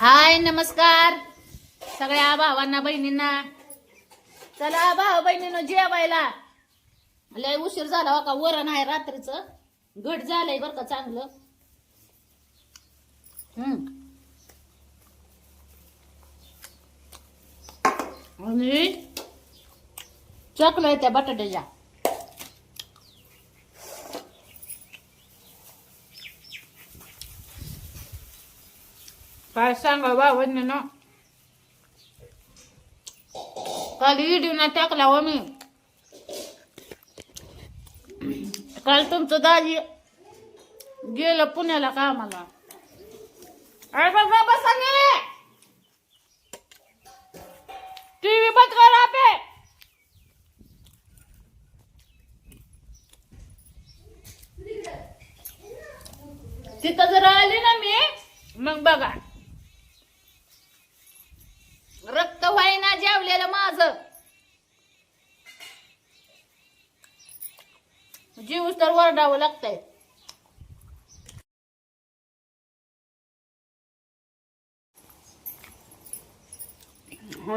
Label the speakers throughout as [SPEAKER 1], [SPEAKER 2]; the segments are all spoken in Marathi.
[SPEAKER 1] हाय नमस्कार. सगळ्या भावांना बहिणींना. चला भाऊ बहिणीनं जेवायला. लय उशीर झाला हो का? वरण आहे रात्रीच. घट झालंय बरं का चांगलं. हम्म. आणि चकलं त्या बटाट्याच्या. काय सांगा बाबांना काल व्हिडिओ टाकला हो मी. काल तुमचं दाजी गेलं पुण्याला कामाला. अरे बाबा बसा जीव तर वरडावं लागतंय.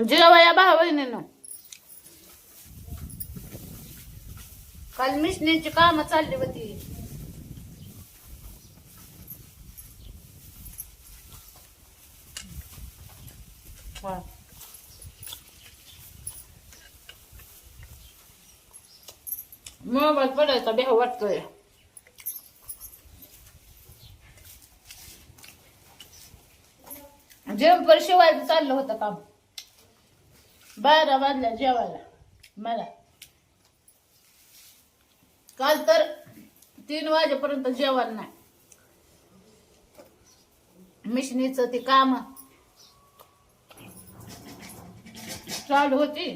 [SPEAKER 1] जेवाया भाऊ बहिणीनं. काल मिशनीची कामं चालली होती. हा. मोबाईल पडायचा बेह वाटतोय जेवण शिवायचं चाललं होतं काम बारा वाजल्या जेवायला मला काल तर तीन वाजेपर्यंत जेवण नाही मिशनीचं ती काम चालू होती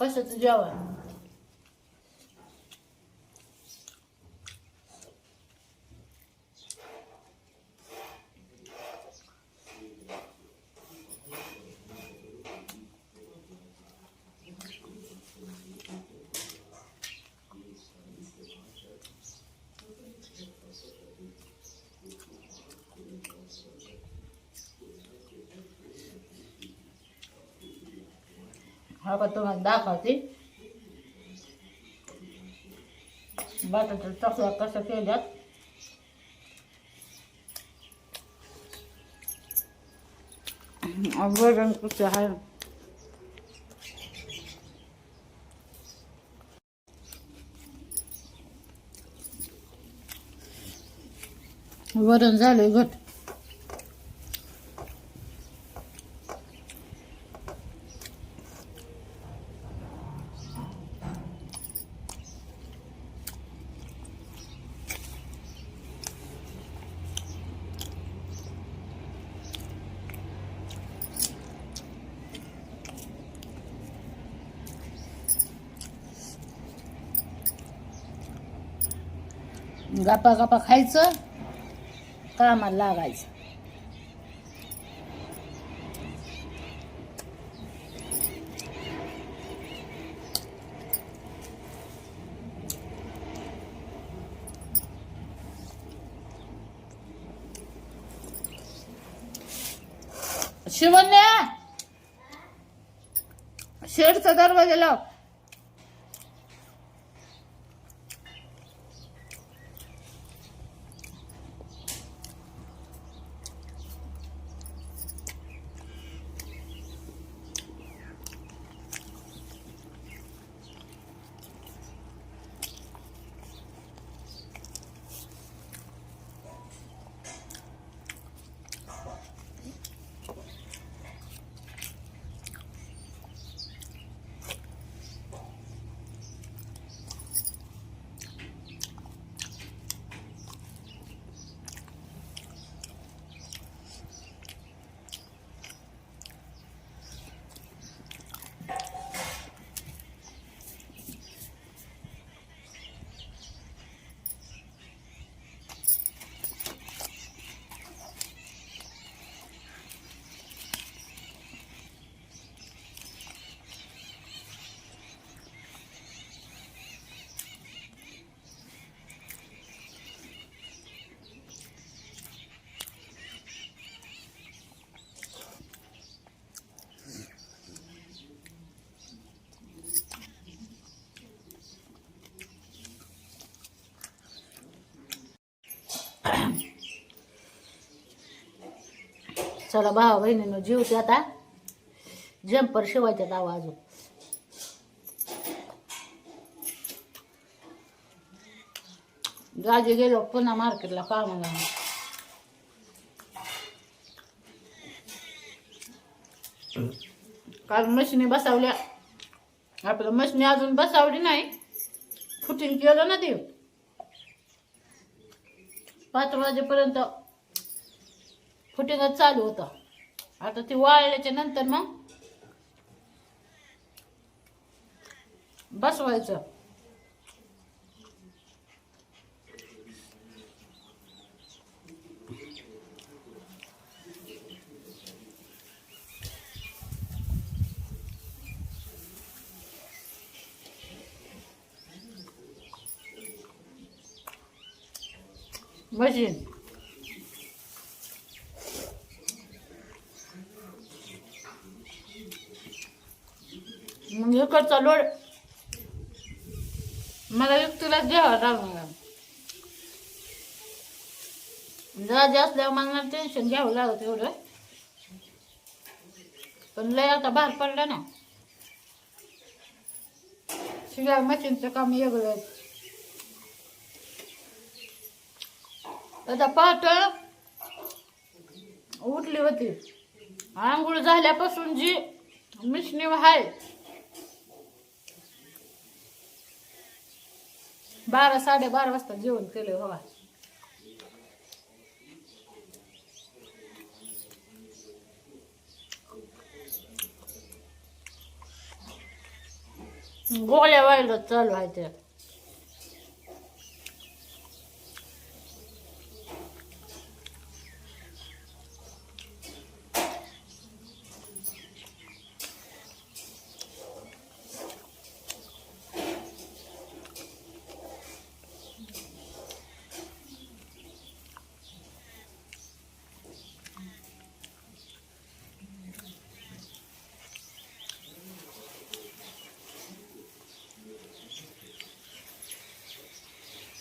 [SPEAKER 1] कशाचं जेवण हा का तुम्हाला दाखवते बटाटा चकल्या कसं केल्यात वरण कसं आहे वरण झालंय घट गप्पा गापा खायचं कामाला लागायचं. शिवण्या! शेडचा दरवाजा लाव. चला भावा बहिणीनं जीवते आता. जम्पर शिवायच्या दावा अजून. राजे गेलो पुन्हा मार्केटला कामाला कारण मशिनी बसवल्या. आपलं मशिनी अजून बसावली नाही. फुटिंग केलं ना ते. पाच वाजेपर्यंत फुटिंगच चालू होतं. आता ते वाळल्याच्या नंतर मग बसवायचं. मशीन. मग लोड. मला व्यक्तीलाच घ्यावा लागणार जरा जास्त मला टेन्शन घ्यावं लागत एवढं. पण लय आता बाहेर पडलं ना. शिवाय मशीनचं काम वेगळं. आहे. आता पाहत. उठली होती. आंघोळ झाल्यापासून जी मिशनी आहे बारा साडेबारा वाजता जेवण केलं हवा गोळ्या व्हायला चालू आहे ते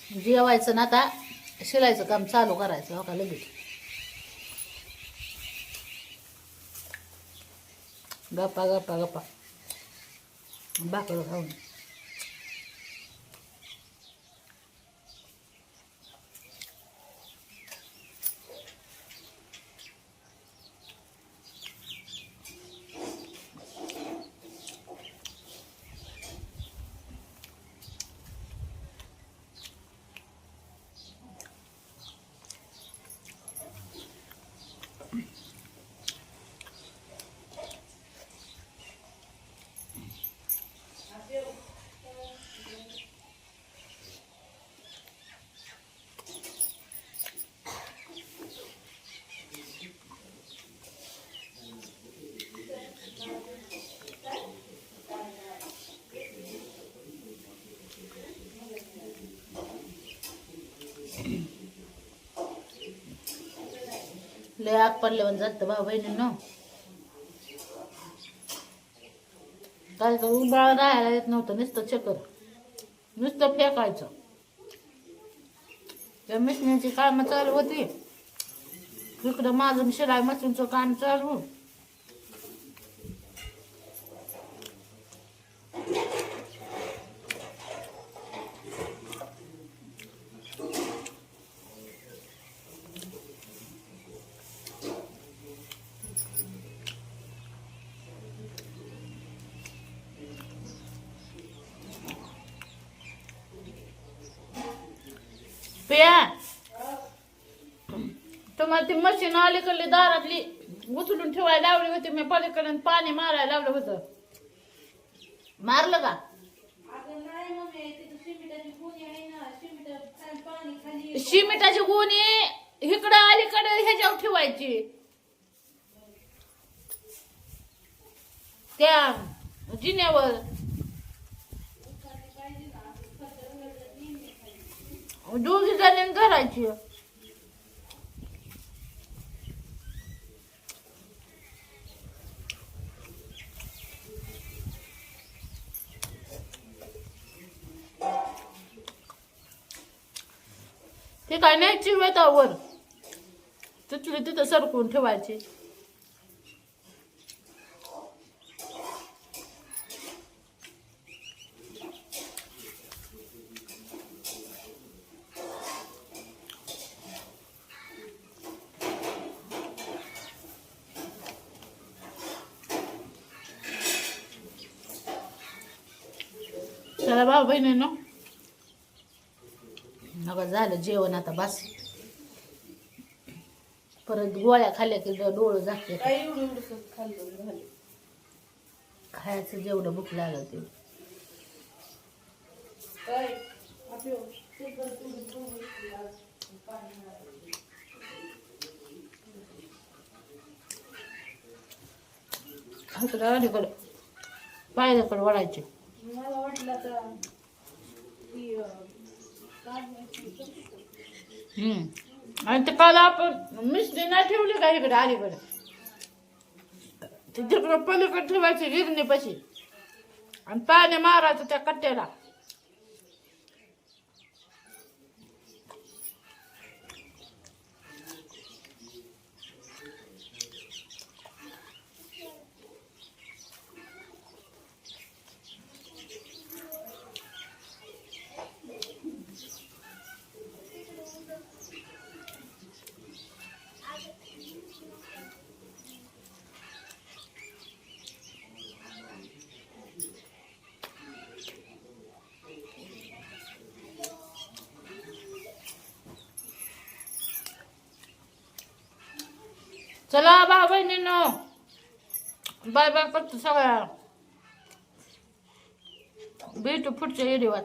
[SPEAKER 1] जेवायचं ना आता शिलायचं काम चालू करायचं हो का लगेच. गप्पा गप्पा गप्पा. भाकरं खाऊन. लय आग पडल्यावर जातं भाऊ बहिणींनो. काय तर उबाळ राहायला येत नव्हतं नुसतं चक्कर. नुसतं फेकायचं. त्या मिशनीची कामं चालू होती. इकडं माझं शिलाई मशीनचं काम चालू. पिया. तुम्हाला ती मशीन अलीकडली दारातली उचलून ठेवायला लावली होती. मी पलीकडे पाणी मारायला लावलं होतं. मारलं का? शिमिटाची गुणी इकडं अलीकडे ह्याच्यावर ठेवायची. त्या जिन्यावर दोघी जणी करायची ते काय न्यायची वेता वर तिथली तिथं सरकून ठेवायची. भाऊ बहिणीनो. नका झालं जेवण आता बस. परत गोळ्या खाल्ल्या की डोळं जाते खायचं जेवढं भूक लागल तेवढं.
[SPEAKER 2] काय? आपलं ते पण तेवढं तेवढं आज पाणी नाही.
[SPEAKER 1] इकडं अलीकडं पायऱ्याकडे वळायचे.
[SPEAKER 2] मला वाटलं की
[SPEAKER 1] आणि ते काल आपण मिस्त्री नाही ठेवली का इकडे अलीकडे? ते तिकडं पलीकडे ठेवायची गिरणीपाशी आणि पाणी मारायचं त्या कट्ट्याला. चला भाऊ बहिणीनो. बाय बाय करतो सगळ्या. भेटू पुढच्या येडीवात